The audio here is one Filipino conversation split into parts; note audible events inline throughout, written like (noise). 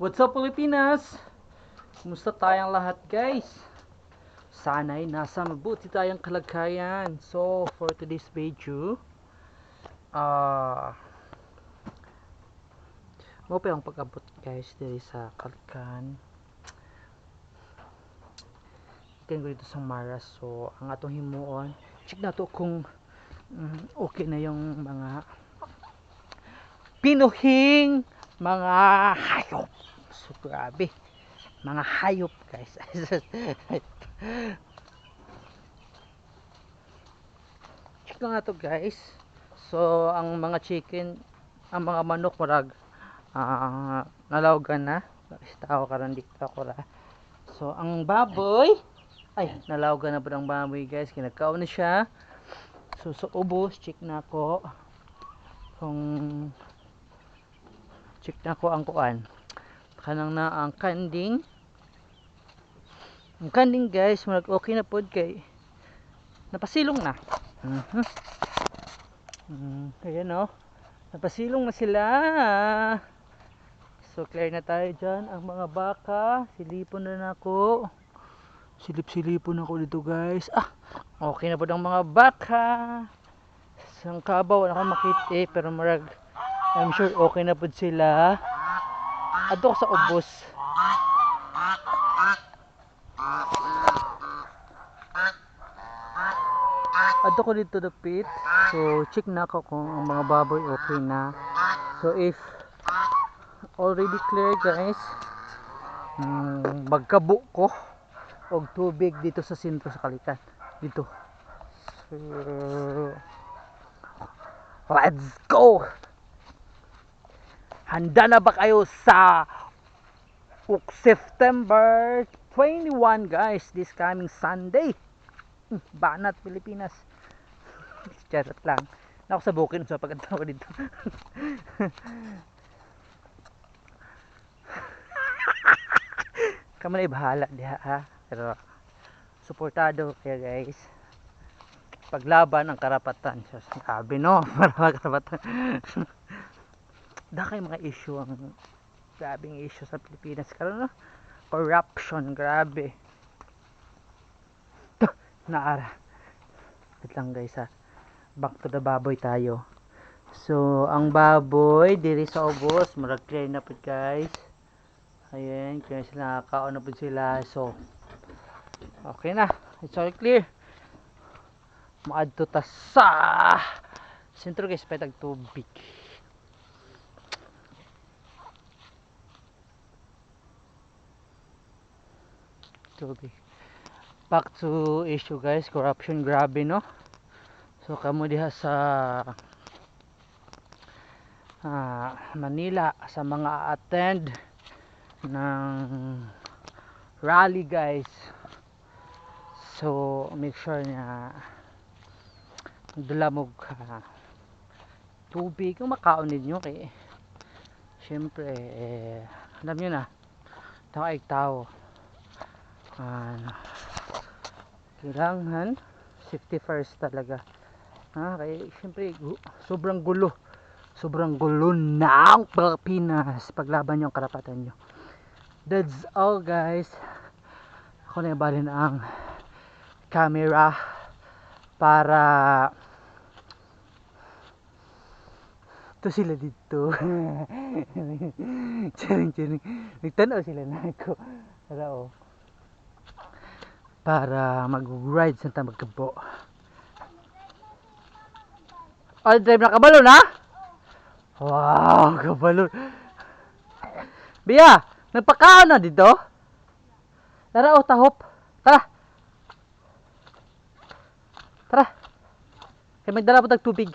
What's up Pilipinas? Kumusta tayong lahat guys? Sana'y nasa mabuti tayong kalagayan. So, for today's video, ah, mo pa yung pag-abot guys diri sa Kalkan. Ikan ko dito sa Maras. So, ang atong himuon, check na to kung mm, okay na yung mga pinuhing mga hayop. So, grabe. Mga hayop, guys. (laughs) Check lang to, guys. So, ang mga chicken, ang mga manok, marag, ah, nalawgan na. Tao ka rin dito ako ra. So, ang baboy, ay, nalawgan na po ng baboy, guys. Kinakaw na siya. So, sa ubos, check na ako kung check na ko ang kuan kanang na ang kanding. Ang kanding guys murag okay na pod kay napasilong na. Mhm. Mm ayan napasilong na sila. So clear na tayo dyan. Ang mga baka silipon na na ako silip-silipon ako dito guys. Ah okay na po ang mga baka. Sang kabaw wala akong makita eh, pero murag I'm sure okay na po sila. Adto ko sa ubos. Adto ko dito the pit. So check na ako kung ang mga baboy okay na. So if already clear guys, mm, magkabo ko og tubig dito sa sentro sa kalikan. Dito. So, let's go! Handa na ba kayo sa September 21 guys this coming Sunday? Hmm, Banat Pilipinas. (laughs) Charot lang. Na ako sa sa pagkanta ko dito. (laughs) Kamo na ibahala diha ha? Pero suportado kayo guys. Paglaban ang karapatan. Diyos, sabi no? (laughs) Para karapatan dakay mga issue ang grabing issue sa Pilipinas. Karon no corruption grabe. Naara. Wait lang guys ha. Back to the baboy tayo. So ang baboy diri sa ubos murag clear na po guys. Ayan kaya sila. Nakakaon na po sila. So okay na. It's all clear. Maadto ta sa sentro guys petag tubig tubig back to issue guys. Corruption grabe no? So kamo diha sa ah, Manila sa mga attend ng rally guys. So make sure na dulamog ah, tubig kung makaon ninyo kay syempre eh, alam nyo na tao ay tao ano, kailangan safety first talaga. Ha kaya syempre sobrang gulo. Sobrang gulo ng Pilipinas paglaban yung karapatan nyo. That's all guys. Ako na ibalin ang camera para to sila dito. (laughs) Charing charing nagtanaw sila na ako. Para oh para mag-ride sa ta magkabo. All drive na kabalon ha? Wow, kabalon. Biya, nagpakaon na dito? Tara o, tahop. Tara. Tara. Kaya magdala po tag tubig.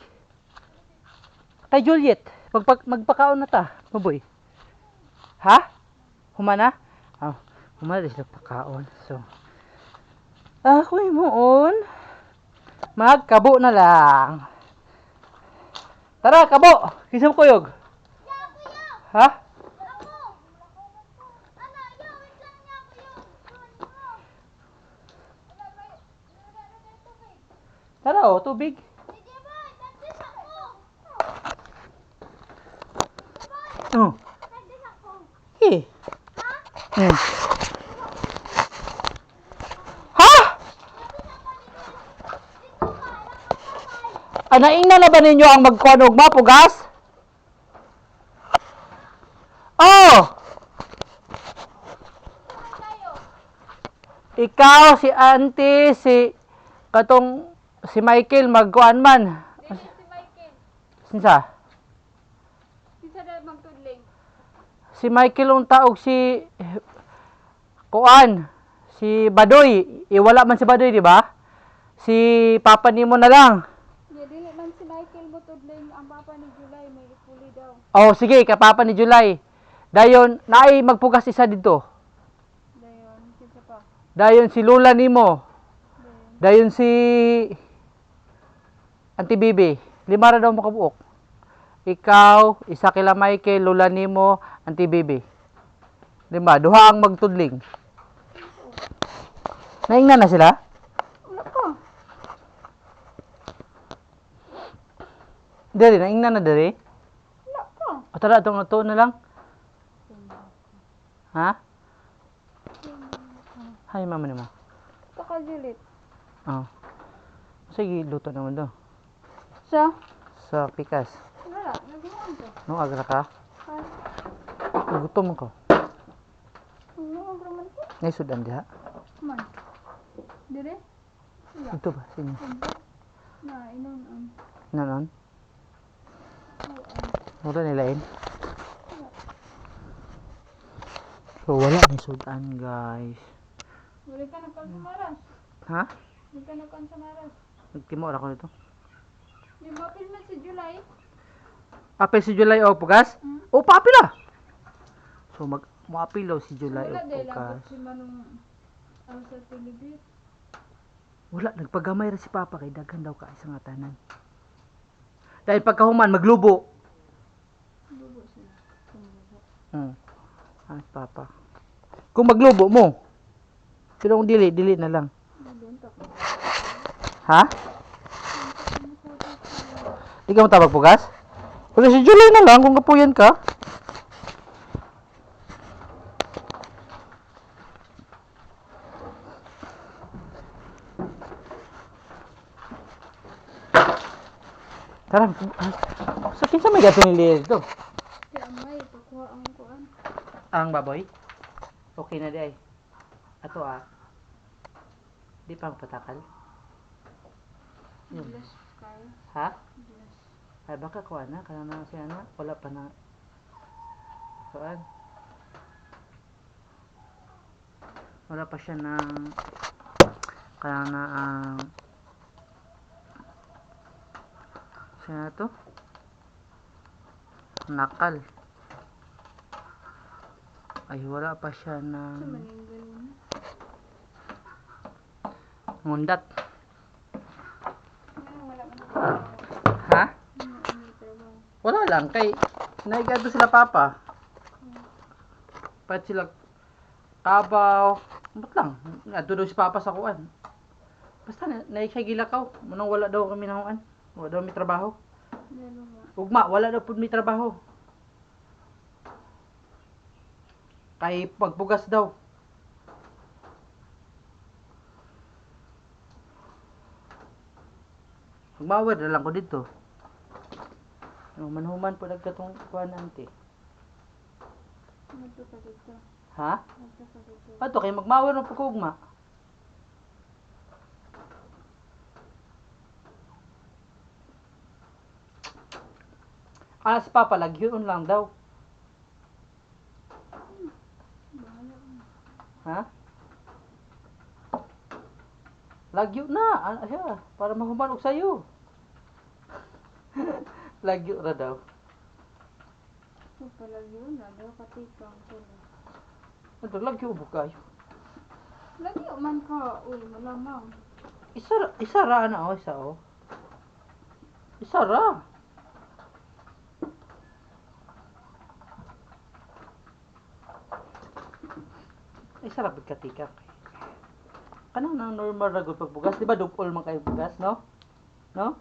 Kay Juliet, magpag magpakaon na ta, maboy. Ha? Humana? Ah, humana din sila pakaon. So, ako moon. Magkabo na lang. Tara, kabo. Kisam kuyog. Ha? Tara, oh, tubig. Oh. Sige. Hmm. Anaingna na ba ninyo ang magkuhan og mapugas? Oh! Ikaw, si auntie, si katong si Michael magkuan man. Dili si Michael. Sinsa? Isa na magtudling. Si Michael ang taog si kuan, si Badoy. Iwala man si Badoy, di ba? Si Papa nimo na lang. Ya, dili man si Michael mo tudling ang papa ni July may ipuli daw. Oh, sige, kapapa ni July. Dayon, naay magpugas isa dito. Dayon, kinsa pa? Dayon si Lula nimo. Dayon. Dayon si Auntie Bibi. Lima ra daw makabuok. Ikaw, isa kila Michael, Lula nimo, Auntie Bibi. Lima, duha ang magtudling. Naingna na sila? Wala pa. Dere, naingna na dere. Wala pa. O tara, itong nato na lang. Ha? Hay, mama ni mo. Saka Juliet. Oh. Sige, luto naman daw. Sa? Sa pikas. Wala, nagluhan to. No, agra ka. Ha? Gutom ko. Ano ang raman ko? Naisudan diha. Man. Dire? Ito ba? Kumpa. Na, inon ang. Nanon? Mura nilain. So, wala ni sudan, guys. Wala ka nagkan sa maras. Ha? Wala ka nagkan sa maras. Nagtimo ako nito. Di ba man si July? Apil si July o pugas? Hmm? O, paapil ah! So, mag muapil daw si July o Wala dahil pugas. labot si Manong ang sa telebit. Wala, nagpagamay ra si Papa kay daghan daw ka isang atanan. Dahil pagkahuman, maglubo. Hmm. Ah, Papa. Kung maglubo mo. Pero kung dili, dili na lang. Ha? Di ka mo tabag pugas? Wala si July na lang kung kapuyan ka. Tara, ah, sa kinsa may gato ni Lea dito? Si Amay, pakuha ang kuan. Ang baboy? Okay na di ay. Ato ah. Di pang patakal. Yun. Bless kayo. Ha? Bless. Ay baka kuha na, kana na siya na, wala pa na. Kuan. Wala pa siya ng kaya na ang siya na to nakal ay wala pa siya man ako. ha? Wala lang, kay naigado sila papa. Pat sila kabaw. Ba't lang? Ato daw si papa sa kuan. Basta na, naik siya gilakaw. Manang wala daw kami nahuan. Wala daw may trabaho. Ugma, wala daw po may trabaho. Kay pagpugas daw. Magmawad na lang ko dito. Ano, manhuman po nagkatong kuhan ante. Nagto ka dito. Ha? Nagto ka dito. Ato kay magmawad ng pagkugma. Ah, si Papa, lagyon lang daw. Ha? Lagyo na. Ano siya? Para mahuman og sayo. (laughs) Lagyo ra daw. So, pala yun. Lalo katikang ko. Ano, lagyo mo kayo. Lagi man ka. Uy, malamang. Isa, isa ra na, oh, isa, oh. Isa ra. Ay, sarap katika. Kanang nang normal ra gud pagbugas, di ba? Dupol man kayo bugas, no? No?